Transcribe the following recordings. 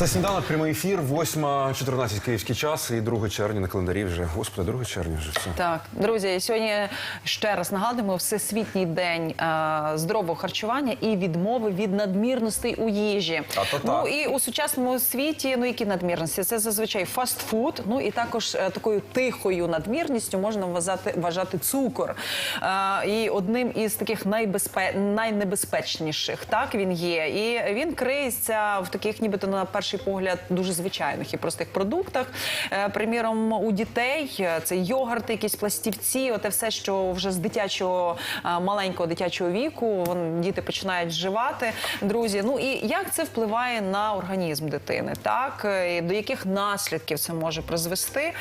Це сніданок прямий ефір, 8.14 київський час і 2 червня на календарі вже. Господи, 2 червня вже все. Так, друзі, сьогодні ще раз нагадуємо Всесвітній день е, здорового харчування і відмови від надмірностей у їжі. Та-та-та. Ну і у сучасному світі, ну які надмірності? Це зазвичай фастфуд. Ну і також е, такою тихою надмірністю можна вважати, вважати цукор. Е, і одним із таких найбезпе... найнебезпечніших так він є. І він криється в таких, нібито на перший погляд, дуже звичайних і простих продуктах. Е, приміром, у дітей е, це йогурти, якісь пластівці, оте все, що вже з дитячого е, маленького дитячого віку діти починають вживати. Друзі, ну і як це впливає на організм дитини? Так і до яких наслідків це може призвести?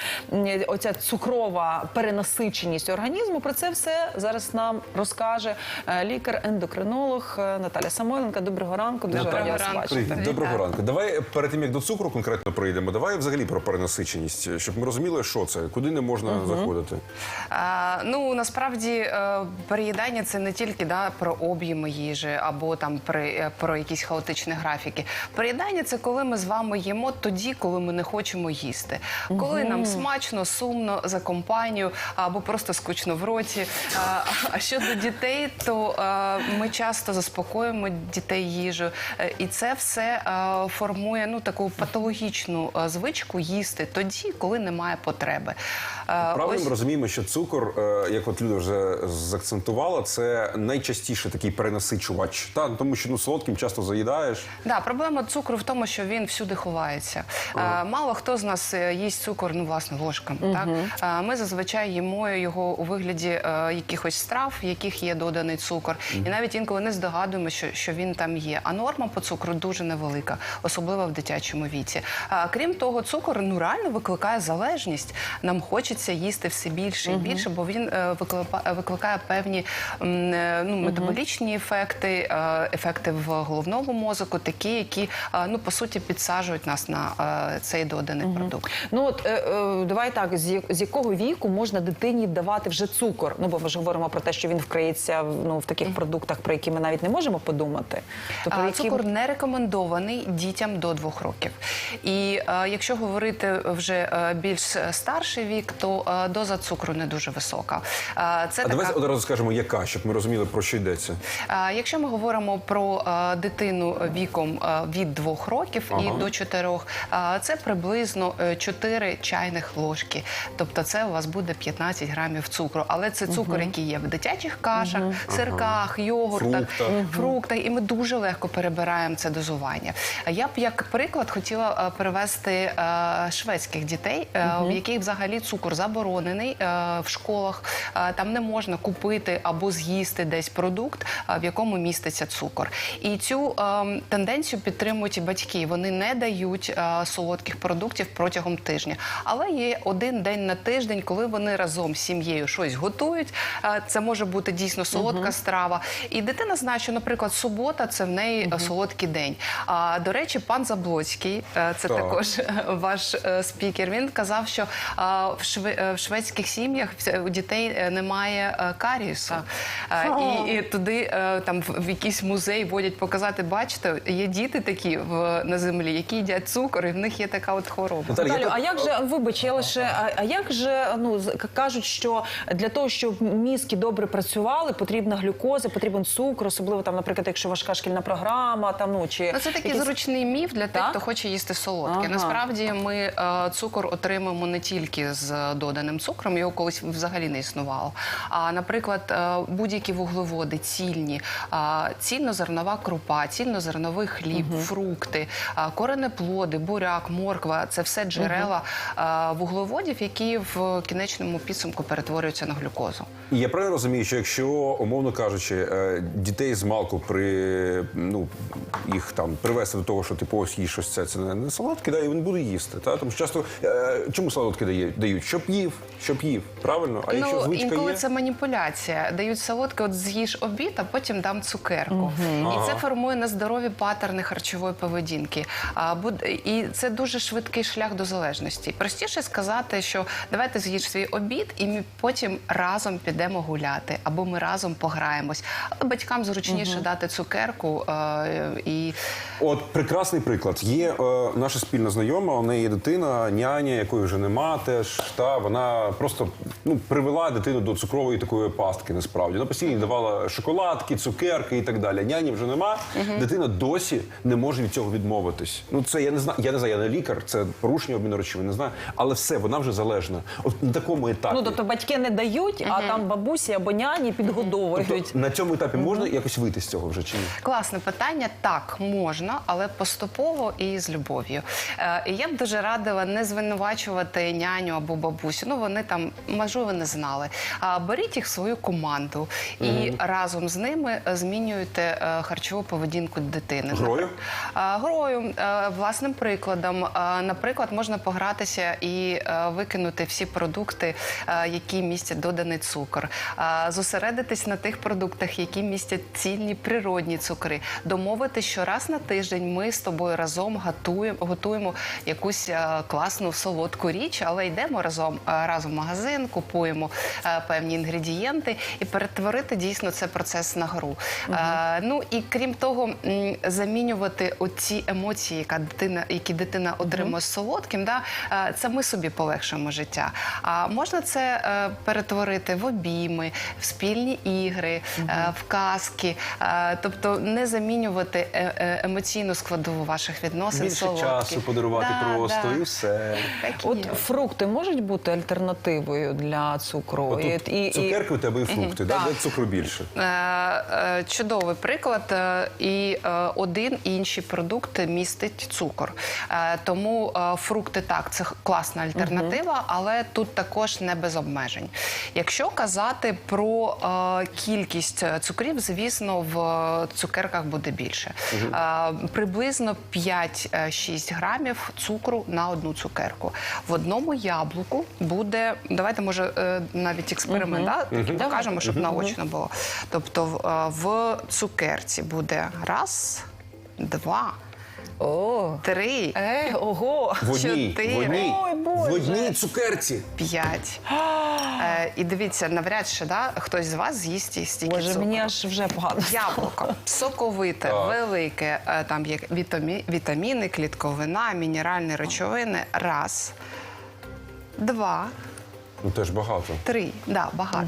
Оця цукрова перенасиченість організму. Про це все зараз нам розкаже лікар-ендокринолог Наталя Самойленка. Доброго ранку. Дуже раді вас Доброго бачити. Доброго ранку. Давай перед тим як до цукру конкретно прийдемо, давай взагалі про перенасиченість, щоб ми розуміли, що це, куди не можна заходити. А, ну насправді е, переїдання це не тільки да, про об'єми їжі або там при, е, про якісь хаотичні графіки. Переїдання це коли ми з вами їмо тоді, коли ми не хочемо їсти. Коли нам смачно, сумно за компанію або просто скучно в роті. А, а щодо дітей, то е, ми часто заспокоюємо дітей їжу, і це все е, формує ну таку патологічну е, звичку їсти тоді, коли немає потреби. Е, Правильно ось- ми розуміємо, що цукор, е, як от люди вже заакцентували, це найчастіше такий перенасичувач. Та? Тому що ну, солодким часто заїдаєш. Да, проблема цукру в тому, що він всюди ховається. Е, мало хто з нас їсть цукор, ну власне, ложками. Так Е, ми зазвичай їмо його у вигляді якихось страв, в яких є доданий цукор, і навіть інколи не здогадуємо, що, що він там є. А норма по цукру дуже невелика, особливо в дитячому віці. А крім того, цукор ну реально викликає залежність. Нам хочеться їсти все більше і більше, бо він е, виклипа- викликає певні м, е, ну, метаболічні ефекти, е, ефекти в головному мозку, такі, які е, ну по суті підсаджують нас на е, цей доданий продукт. Ну от е, е, давай так, з, якого віку можна дитині давати вже цукор? Ну бо ми ж говоримо про те, що він вкриється в- ну, в таких продуктах, про які ми навіть не можемо подумати. То про А, які Цукор не рекомендований дітям до двох років. І е, якщо говорити вже е, більш старший вік, то е, доза цукру не дуже висока. Е, це А давай така... одразу скажемо, яка, щоб ми розуміли, про що йдеться. А, Якщо ми говоримо про е, дитину віком е, від двох років Ага. і до чотирьох, е, це приблизно 4 чайних ложки. Тобто це у вас буде 15 грамів цукру. Але це цукор, який є в дитячих кашах, сирках, йогуртах, Фруктах. фруктах, і ми дуже легко перебираємо це дозування. Я б як приклад хотіла е, привести е, шведських дітей, е, в яких взагалі цукор заборонений е, в школах. Е, Там не можна купити або з'їсти десь продукт, е, в якому міститься цукор. І цю е, тенденцію підтримують і батьки. Вони не дають е, солодких продуктів протягом тижня. Але є один день на тиждень, коли вони разом з сім'єю щось готують. Е, Це може бути дійсно солодка страва. І дитина знає, що, наприклад, субота це в неї е, солодкий день. До речі, пан Заблоцький, е, це Так. також е, ваш е, спікер. Він казав, що в, шве- в шведських сім'ях у дітей немає каріусу. Е, І, і туди там в, якийсь музей водять показати, бачите, є діти такі в на землі, які їдять цукор, і в них є така от хвороба. Наталя, я тут- а як же вибач, я лише а, а як же ну кажуть, що для того, щоб мізки добре працювали, потрібна глюкоза, потрібен цукор, особливо там, наприклад, якщо важка шкільна програма, там ну чи Ну, це такий якісь- зручний міф для тих, хто хоче їсти солодке. Ага. Насправді ми е, цукор отримуємо не тільки з доданим цукром, його колись взагалі не існувало. А наприклад, е, будь-які вуглеводи, цільні, е, цільнозернова крупа, цільнозерновий хліб, фрукти, е, коренеплоди, буряк, морква це все джерела е, вуглеводів, які в кінечному підсумку перетворюються на глюкозу. Я правильно розумію, що якщо, умовно кажучи, е, дітей з малку при ну їх там привести до того, що типу ось їж ось це, це не, не солодке, да, і він буде їсти. Та? Тому що часто е, чому солодке дає, дають? Щоб їв, щоб їв. Правильно? А якщо ну, звичка інколи є. це маніпуляція. Дають солодке, от з'їж обід, а потім дам цукерку. І це формує нездорові паттерни харчової поведінки. А, буд- І це дуже швидкий шлях до залежності. Простіше сказати, що давайте з'їж свій обід, і ми потім разом підемо гуляти, або ми разом пограємось. Але батькам зручніше дати цукерку е, і От прекрасний приклад. Є е, наша спільна знайома, у неї є дитина, няня, якої вже нема теж. Та вона просто ну привела дитину до цукрової такої пастки. Насправді вона постійно давала шоколадки, цукерки і так далі. Няні вже нема. Дитина досі не може від цього відмовитись. Ну це я не знаю. Я не знаю, я не лікар, це порушення обміну речовин, не знаю. Але все, вона вже залежна. От на такому етапі. Ну тобто батьки не дають, а там бабусі або няні підгодовують. Тобто на цьому етапі можна якось вийти з цього вже чи ні? Класне питання. Так, можна, але поступово і з любов'ю. Е, і я б дуже радила не звинувачувати няню або бабусю. Ну вони там можливо не знали. А беріть їх в свою команду і разом з ними змінюєте е, харчову поведінку дитини. Грою? Е, Грою власним прикладом. Наприклад, можна погратися і викинути всі продукти, які містять доданий цукор, зосередитись на тих продуктах, які містять цільні природні цукри. Домовити, що раз на тиждень ми з тобою разом готуємо, готуємо якусь е, класну солодку річ, але йдемо разом е, разом в магазин, купуємо е, певні інгредієнти і перетворити дійсно це процес на гру. Е, Ну і крім того, замінювати оці емоції, яка дитина, які дитина отримує з солодким, да, це ми собі полегшуємо життя. А можна це перетворити в обійми, в спільні ігри, е, в казки, тобто не замінювати емоційну складову ваших відносин. Більше солодким. часу подарувати Да, просто да. і все. Так і От є. фрукти можуть бути альтернативою для цукру. От тут і- і- цукерки у тебе і фрукти, да? Де цукру більше. Е, е, Чудовий приклад, е, і один і інший продукт містить цукор. Тому фрукти так, це класна альтернатива, але тут також не без обмежень. Якщо казати про кількість цукрів, звісно, в цукерках буде більше. Приблизно 5-6 грамів цукру на одну цукерку. В одному яблуку буде, давайте може е, навіть експеримент, да? такий покажемо, щоб наочно було. Тобто в, е, в цукерці буде раз, два, О, три, е, ого. В одній, Чотири. в одній, Ой, Боже. в одній цукерці. п'ять. Е, І дивіться, навряд чи да, хтось з вас з'їсть і стільки Боже, цукру. мені аж вже погано. Яблуко соковите, велике, е, там є вітамі- вітаміни, клітковина, мінеральні речовини. Раз, два, Ну теж багато. Три, да, багато.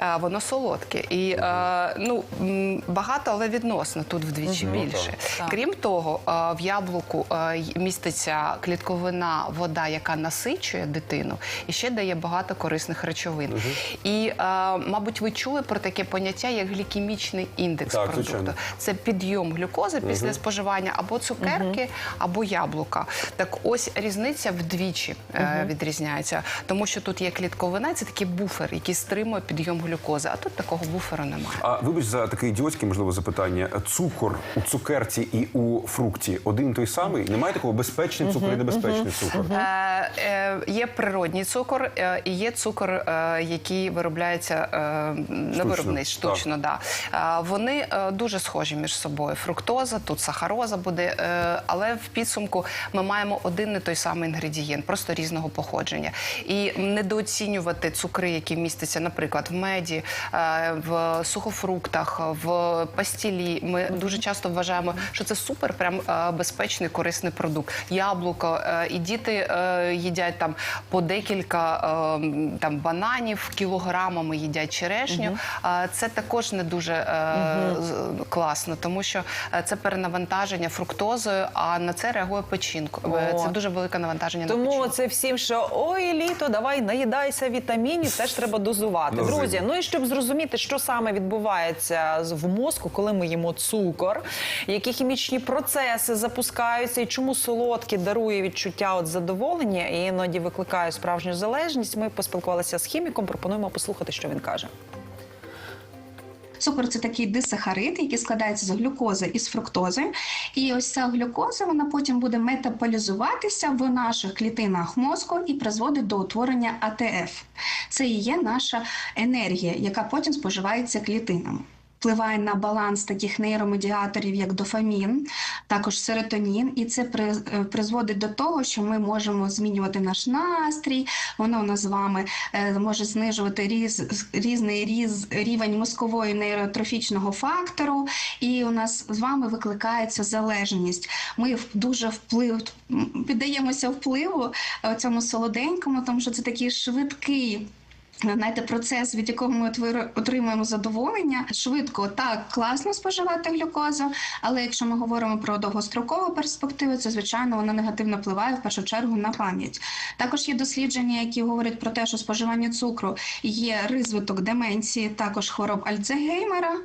Е, воно солодке. І е, ну, м, багато, але відносно тут вдвічі більше. Так. Крім того, е, в яблуку й- міститься клітковина, вода, яка насичує дитину і ще дає багато корисних речовин. І, мабуть, ви чули про таке поняття, як глікемічний індекс Так, продукту. звичайно. Це підйом глюкози після споживання або цукерки, або яблука. Так ось різниця вдвічі е, відрізняється, тому що тут є клітковина, це такий буфер, який стримує підйом глюкози, а тут такого буферу немає. А вибач за таке ідіотське, можливо, запитання. Цукор у цукерці і у фрукті один той самий? Немає такого безпечний цукор і небезпечний цукор? Е, е, є природній цукор е, і є цукор, е, який виробляється е, на виробництві штучно. Да. Е, вони е, дуже схожі між собою. Фруктоза, тут сахароза буде, е, але в підсумку ми маємо один і той самий інгредієнт, просто різного походження. І недооцінювати цукри, які містяться, наприклад, в меді, е, в сухофруктах, в пастілі. Ми дуже часто вважаємо, що це супер, прям е, безпечний, корисний продукт. Яблуко, е, і діти їдять там по декілька там бананів кілограмами їдять черешню. Е, Це також не дуже класно, тому що це перенавантаження фруктозою, а на це реагує печінка. О. Це дуже велике навантаження на Тому печінку. це всім, що ой, літо, давай наїдайся вітамінів, теж треба дозувати. На Друзі, ну і щоб зрозуміти, що саме відбувається в мозку, коли ми їмо цукор, які хімічні процеси запускаються, і чому солодкі дарує відчуття от задоволення і іноді викликає справжню залежність. Ми поспілкувалися з хіміком. Пропонуємо послухати, що він каже. Цукор це такий дисахарид, який складається з глюкози і з фруктози. І ось ця глюкоза вона потім буде метаболізуватися в наших клітинах мозку і призводить до утворення АТФ. Це і є наша енергія, яка потім споживається клітинами. Впливає на баланс таких нейромедіаторів, як дофамін, також серотонін, і це е, призводить до того, що ми можемо змінювати наш настрій. Воно у нас з вами е, може знижувати різ, різний різ, рівень мозкової нейротрофічного фактору, і у нас з вами викликається залежність. Ми дуже вплив піддаємося впливу е, цьому солоденькому, тому що це такий швидкий. Знаєте, процес, від якого ми отримуємо задоволення, швидко так класно споживати глюкозу, але якщо ми говоримо про довгострокову перспективу, це звичайно воно негативно впливає в першу чергу на пам'ять. Також є дослідження, які говорять про те, що споживання цукру є розвиток деменції, також хвороб Альцгеймера.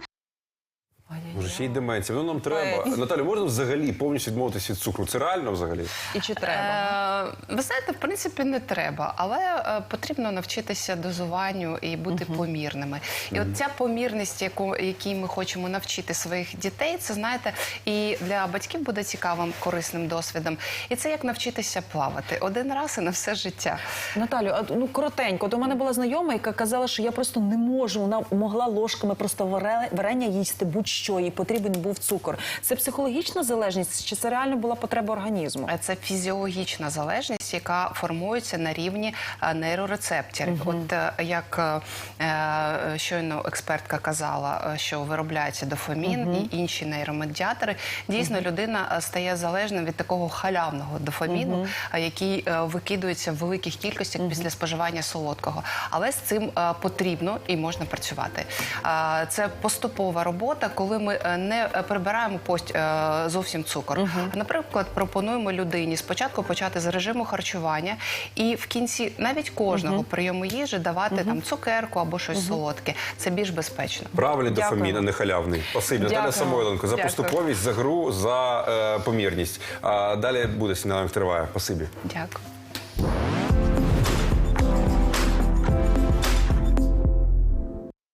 Може, ще й деменція. Воно нам треба. Наталя, можна взагалі повністю відмовитися від цукру? Це реально взагалі? І чи треба? Е, ви знаєте, в принципі, не треба, але е, потрібно навчитися дозуванню і бути помірними. І от ця помірність, яку якій ми хочемо навчити своїх дітей, це знаєте, і для батьків буде цікавим корисним досвідом. І це як навчитися плавати один раз і на все життя. Наталю, а ну коротенько. До мене була знайома, яка казала, що я просто не можу. Вона могла ложками просто варе- варення їсти будь-що, їй потрібен був цукор. Це психологічна залежність, чи це реально була потреба організму? Е, Це фізіологічна залежність, яка формується на рівні е, нейрорецепторів. От е, як е, щойно експертка казала, що виробляється дофамін і інші нейромедіатори, дійсно людина е, стає залежною від такого халявного дофаміну, е, який викидується в великих кількостях після споживання солодкого. Але з цим потрібно і можна працювати. Це поступова робота, коли ми е, не прибираємо пость е, зовсім цукор. Наприклад, пропонуємо людині спочатку почати з режиму харчування, і в кінці навіть кожного прийому їжі давати там цукерку або щось солодке. Це більш безпечно. Правильний дофамін, а не халявний. Спасибі. Наталя Самойленко за Дякую. поступовість, за гру, за е, помірність. А далі буде сніданок триває. Спасибі. Дякую.